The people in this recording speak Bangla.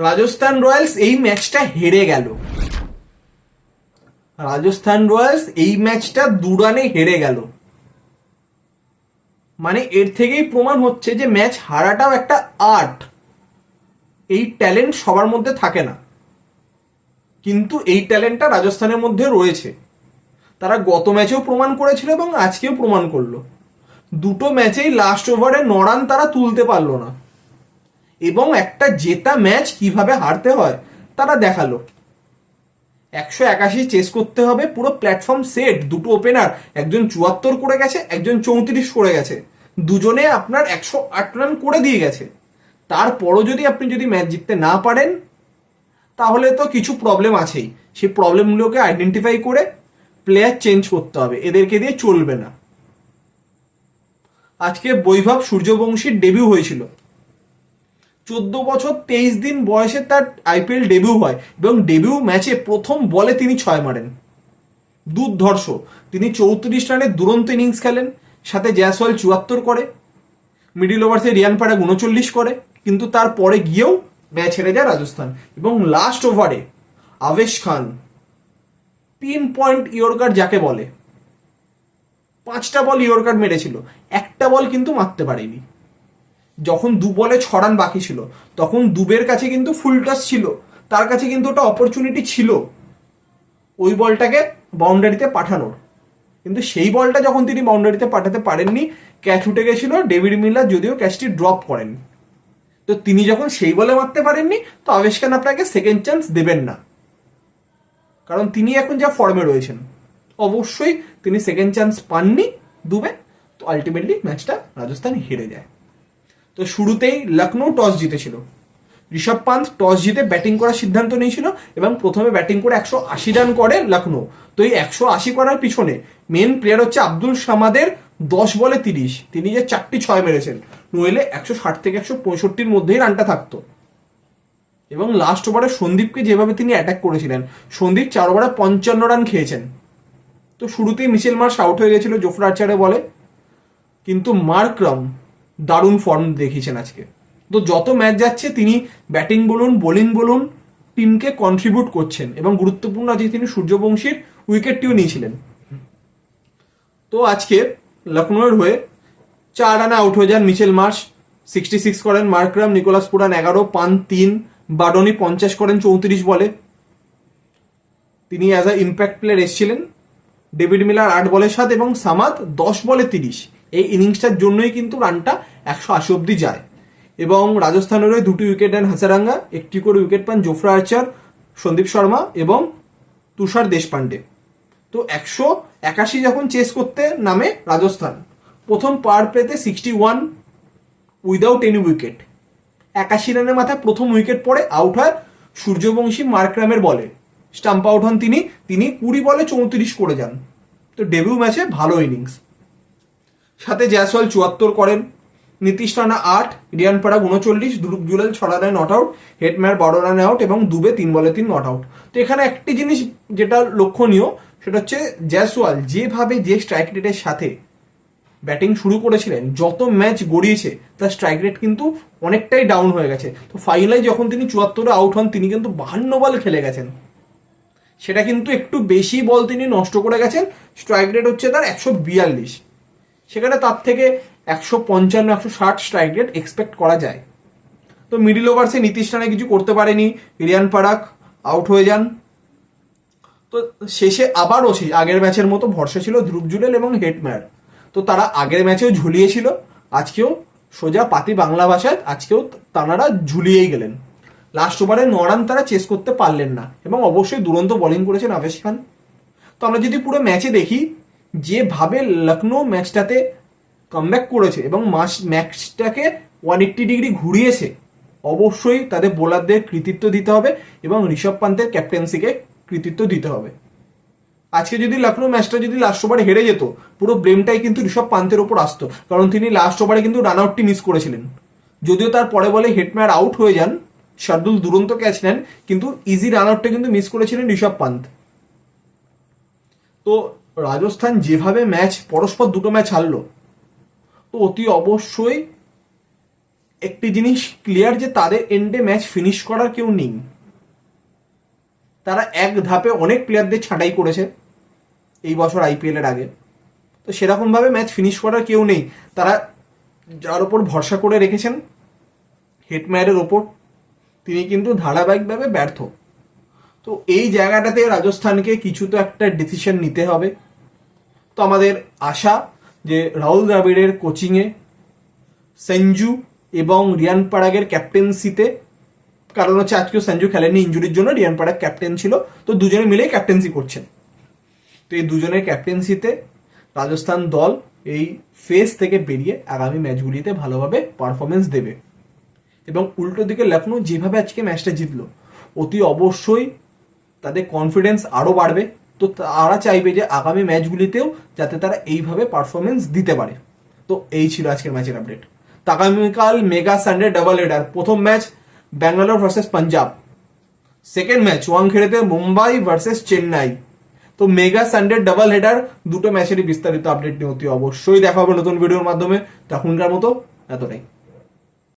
রাজস্থান রয়্যালস এই ম্যাচটা হেরে গেল। রাজস্থান রয়্যালস এই ম্যাচটা দু রানে হেরে গেল। মানে এর থেকেই প্রমাণ হচ্ছে যে ম্যাচ হারাটাও একটা আর্ট। এই ট্যালেন্ট সবার মধ্যে থাকে না। কিন্তু এই ট্যালেন্টটা রাজস্থানের মধ্যে রয়েছে। তারা গত ম্যাচেও প্রমাণ করেছিল এবং আজকেও প্রমাণ করল। দুটো ম্যাচেই লাস্ট ওভারে নরান তারা তুলতে পারল না। এবং একটা জেতা ম্যাচ কীভাবে হারতে হয়, তারা দেখাল। একশো একাশি চেস করতে হবে, পুরো প্ল্যাটফর্ম সেট, দুটো ওপেনার একজন চুয়াত্তর করে গেছে, একজন চৌত্রিশ করে গেছে। দুজনে আপনার একশো আট রান করে দিয়ে গেছে। তারপরও যদি আপনি যদি ম্যাচ জিততে না পারেন, তাহলে তো কিছু প্রবলেম আছেই। সেই প্রবলেমগুলোকে আইডেন্টিফাই করে প্লেয়ার চেঞ্জ করতে হবে, এদেরকে দিয়ে চলবে না। আজকে বৈভব সূর্যবংশীর ডেবিউ হয়েছিল। চোদ্দ বছর, তেইশ দিন বয়সে তার আইপিএল ডেবিউ হয় এবং ডেবিউ ম্যাচে প্রথম বলে তিনি ছয় মারেন। দুর্ধর্ষ। তিনি চৌত্রিশ রানের দুরন্ত ইনিংস খেলেন, সাথে জয়াসওয়াল চুয়াত্তর করে মিডিল ওভার্সে রিয়ান পাড়াগ উনচল্লিশ করে, কিন্তু তারপরে গিয়েও ম্যাচ হেরে যায় রাজস্থান। এবং লাস্ট ওভারে Avesh Khan pin point yorker যাকে বলে, পাঁচটা বল ইয়র্কার মেরেছিল, একটা বল কিন্তু মারতে পারেনি। যখন দু বলে ছ রান বাকি ছিল, তখন দুবের কাছে কিন্তু ফুল টাচ ছিল, তার কাছে কিন্তু ওটা অপরচুনিটি ছিল ওই বলটাকে বাউন্ডারিতে পাঠানোর। কিন্তু সেই বলটা যখন তিনি বাউন্ডারিতে পাঠাতে পারেননি ক্যাচ উঠে গেছিল ডেভিড মিলার যদিও ক্যাচটি ড্রপ করেন। তো তিনি যখন সেই বলে মারতে পারেননি, তো আবেশ আপনাকে সেকেন্ড চান্স দেবেন না। কারণ তিনি এখন যা ফর্মে রয়েছেন, অবশ্যই তিনি সেকেন্ড চান্স পাননি দুবে, তো আলটিমেটলি ম্যাচটা রাজস্থান হেরে যায়। তো শুরুতেই লখনৌ টস জিতেছিল। ঋষভ পান্ত টস জিতে ব্যাটিং করার সিদ্ধান্ত নিয়েছিল এবং প্রথমে ব্যাটিং করে একশো আশি রান করে লখনৌ তো এই একশো আশি করার পিছনে মেন প্লেয়ার হচ্ছে আব্দুল সামাদের দশ বলে তিরিশ। তিনি যে চারটি ছয় মেরেছেন, নইলে একশো ষাট থেকে একশো পঁয়ষট্টির মধ্যেই রানটা থাকতো। এবং লাস্ট ওভারে সন্দীপকে যেভাবে তিনি অ্যাটাক করেছিলেন, সন্দীপ চার ওভারে পঞ্চান্ন রান খেয়েছেন। তো শুরুতেই মিচেল মার্শ আউট হয়ে গেছিল, জোফরা আর্চারে বলে। কিন্তু মার্করাম দারুণ ফর্ম দেখিয়েছেন আজকে। তো যত ম্যাচ যাচ্ছে, তিনি ব্যাটিং বলুন বোলিং বলুন টিমকে কন্ট্রিবিউট করছেন এবং গুরুত্বপূর্ণ আজকে তিনি সূর্যবংশীর উইকেটটিও নিয়েছিলেন। তো আজকে লখনৌয়ের হয়ে চার রানে আউট হয়ে যান মিচেল মার্শ সিক্সটি সিক্স করেন মার্করাম, নিকোলাস পুরান এগারো, পান তিন, বাডনি পঞ্চাশ করেন চৌত্রিশ বলে। তিনি অ্যাজ আ ইম্প্যাক্ট প্লেয়ার এসেছিলেন। ডেভিড মিলার আট বলের সাত এবং সামাদ দশ বলে তিরিশ। এই ইনিংসটার জন্যই কিন্তু রানটা একশো আশি অব্দি যায়। এবং রাজস্থানের ওই দুটি উইকেট নেন হাসারাঙ্গা, একটি করে উইকেট পান জোফরা আর্চার সন্দীপ শর্মা এবং তুষার দেশপান্ডে তো একশো একাশি যখন চেস করতে নামে রাজস্থান, প্রথম পাওয়ার প্লেতে sixty one without any wicket একাশি রানের মাথায় প্রথম উইকেট পড়ে আউট হয় সূর্যবংশী মার্করামের বলে। স্টাম্প আউট হন তিনি তিনি কুড়ি বলে চৌত্রিশ করে যান। তো ডেবিউ ম্যাচে ভালো ইনিংস সাথে জয়সওয়াল চুয়াত্তর করেন। নীতিশ রানা আট, রিয়ান উনচল্লিশ, ধ্রুব জুলেল ছ রানে নট আউট হেডম্যার বারো রানে আউট এবং দুবে তিন বলে তিন নট আউট তো এখানে একটি জিনিস যেটা লক্ষণীয়, সেটা হচ্ছে জয়সওয়াল যেভাবে যে স্ট্রাইক রেটের সাথে ব্যাটিং শুরু করেছিলেন, যত ম্যাচ গড়িয়েছে, তার স্ট্রাইক রেট কিন্তু অনেকটাই ডাউন হয়ে গেছে। তো ফাইনালে যখন তিনি চুয়াত্তরে আউট হন, তিনি কিন্তু বাহান্ন বল খেলে গেছেন। সেটা কিন্তু একটু বেশি বল তিনি নষ্ট করে গেছেন। স্ট্রাইক রেট হচ্ছে তার একশো বিয়াল্লিশ। সেখানে তার থেকে একশো পঞ্চান্ন, একশো ষাট স্ট্রাইক রেট এক্সপেক্ট করা যায়। তো মিডিল ওভার্সে নীতিশ রানে কিছু করতে পারেনি। রিয়ান পারাক আউট হয়ে যান। তো শেষে আবারও সেই আগের ম্যাচের মতো ভরসা ছিল ধ্রুব জুলেল এবং হেটম্যার তো তারা আগের ম্যাচেও ঝুলিয়েছিল। আজকেও সোজা পাতি বাংলা ভাষায় আজকেও তাঁরা ঝুলিয়েই গেলেন। লাস্ট ওভারে নরান তারা চেস করতে পারলেন না এবং অবশ্যই দুরন্ত বোলিং করেছেন আবেশ খান। তো আমরা যদি পুরো ম্যাচে দেখি যেভাবে লখনৌ ম্যাচটাতে কামব্যাক করেছে এবং মাস ম্যাচটাকে ওয়ান এইট্টি ডিগ্রি ঘুরিয়েছে, অবশ্যই তাদের বোলারদের কৃতিত্ব দিতে হবে এবং ঋষভ পান্তের ক্যাপ্টেন্সিকে কৃতিত্ব দিতে হবে। আজকে যদি লখনৌ ম্যাচটা যদি লাস্ট ওভারে হেরে যেত, পুরো ব্লেমটাই কিন্তু ঋষভ পান্তের ওপর আসতো, কারণ তিনি লাস্ট ওভারে কিন্তু রান আউটটি মিস করেছিলেন। যদিও তার পরে বলে হেটম্যার আউট হয়ে যান, শার্দুল দুরন্ত ক্যাচ নেন, কিন্তু ইজি রান আউটটা কিন্তু মিস করেছিলেন ঋষভ পান্ত। তো রাজস্থান যেভাবে ম্যাচ, পরস্পর দুটো ম্যাচ হারলো, তো অতি অবশ্যই একটি জিনিস ক্লিয়ার যে তাদের এন্ডে ম্যাচ ফিনিশ করার কেউ নেই। তারা এক ধাপে অনেক প্লেয়ারদের ছাঁটাই করেছে এই বছর আইপিএল এর আগে। তো সেরকমভাবে ম্যাচ ফিনিশ করার কেউ নেই। তারা যার ওপর ভরসা করে রেখেছেন হেটম্যারের ওপর তিনি কিন্তু ধারাবাহিকভাবে ব্যর্থ। তো এই জায়গাটাতে রাজস্থানকে কিছু তো একটা ডিসিশন নিতে হবে। তো আমাদের আশা যে রাহুল দ্রাবিড়ের কোচিংয়ে সঞ্জু এবং রিয়ান পারাগের ক্যাপ্টেন্সিতে কারণ হচ্ছে আজকেও সঞ্জু খেলেনি ইঞ্জুরির জন্য রিয়ান পারাগ ক্যাপ্টেন ছিল, তো দুজনে মিলেই ক্যাপ্টেন্সি করছেন। তো এই দুজনের ক্যাপ্টেন্সিতে রাজস্থান দল এই ফেজ থেকে বেরিয়ে আগামী ম্যাচগুলিতে ভালোভাবে পারফরমেন্স দেবে। এবং উল্টো দিকে লখনৌ যেভাবে আজকে ম্যাচটা জিতলো, অতি অবশ্যই তাদের কনফিডেন্স আরও বাড়বে। তো তারা চাইবে যে আগামী ম্যাচগুলিতেও যাতে তারা এইভাবে পারফরমেন্স দিতে পারে। তো এই ছিল আজকের ম্যাচের আপডেট তো আগামীকাল মেগা সানডে ডাবল হেডার প্রথম match Bangalore versus Punjab second match ওয়াংখেড়েতে Mumbai versus Chennai তো মেগা সানডে ডাবল হেডার দুটো ম্যাচেরই বিস্তারিত আপডেট নিয়ে অতি অবশ্যই দেখা হবে নতুন ভিডিওর মাধ্যমে। তখনকার মতো এতটাই।